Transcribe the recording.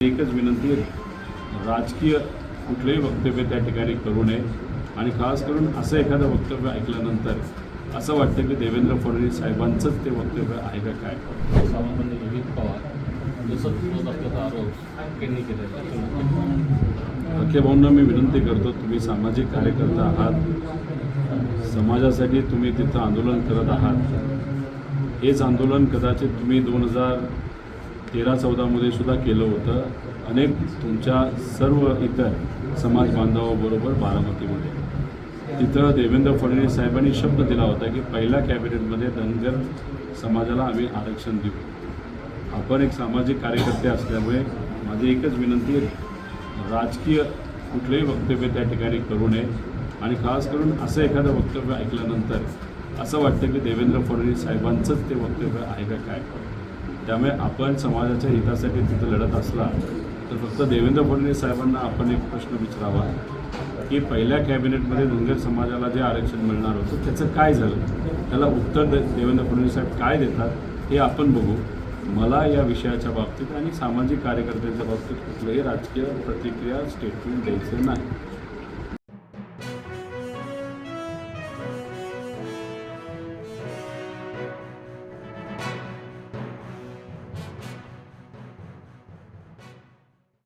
एकच विनंती आहे. राजकीय कुठलंही वक्तव्य त्या ठिकाणी करू नये आणि खास करून असं एखादं वक्तव्य ऐकल्यानंतर असं वाटतं की देवेंद्र फडणवीस साहेबांचंच ते वक्तव्य आहे का काय? सामान्य विविध पवार जसं होत असल्याचा आरोप त्यांनी केलेला आहे. अख्खे भाऊंना मी विनंती करतो तुम्ही सामाजिक कार्यकर्ता आहात. समाजासाठी तुम्ही तिथं आंदोलन करत आहात. हेच आंदोलन कदाचित तुम्ही दोन हजार तेरा चौदामध्ये सुद्धा केलं होतं. अनेक तुमच्या सर्व इतर समाज बांधवाबरोबर बारामतीमध्ये. तिथं देवेंद्र फडणवीस साहेबांनी शब्द दिला होता की पहिल्या कॅबिनेटमध्ये धनगर समाजाला आम्ही आरक्षण देऊ. आपण एक सामाजिक कार्यकर्ते असल्यामुळे माझी एकच विनंती आहे राजकीय कुठलंही वक्तव्य त्या ठिकाणी करू नये आणि खास करून असं एखादं वक्तव्य ऐकल्यानंतर असं वाटतं की देवेंद्र फडणवीस साहेबांचंच ते वक्तव्य आहे का काय? त्यामुळे आपण समाजाच्या हितासाठी तिथं लढत असला तर फक्त देवेंद्र फडणवीस साहेबांना आपण एक प्रश्न विचारावा की पहिल्या कॅबिनेटमध्ये धनगर समाजाला जे आरक्षण मिळणार होतं त्याचं काय झालं? त्याला उत्तर दे देवेंद्र फडणवीस साहेब काय देतात हे आपण बघू. मला या विषयाच्या बाबतीत आणि सामाजिक कार्यकर्त्यांच्या बाबतीत कुठलंही राजकीय प्रतिक्रिया स्टेटमेंट द्यायचं नाही.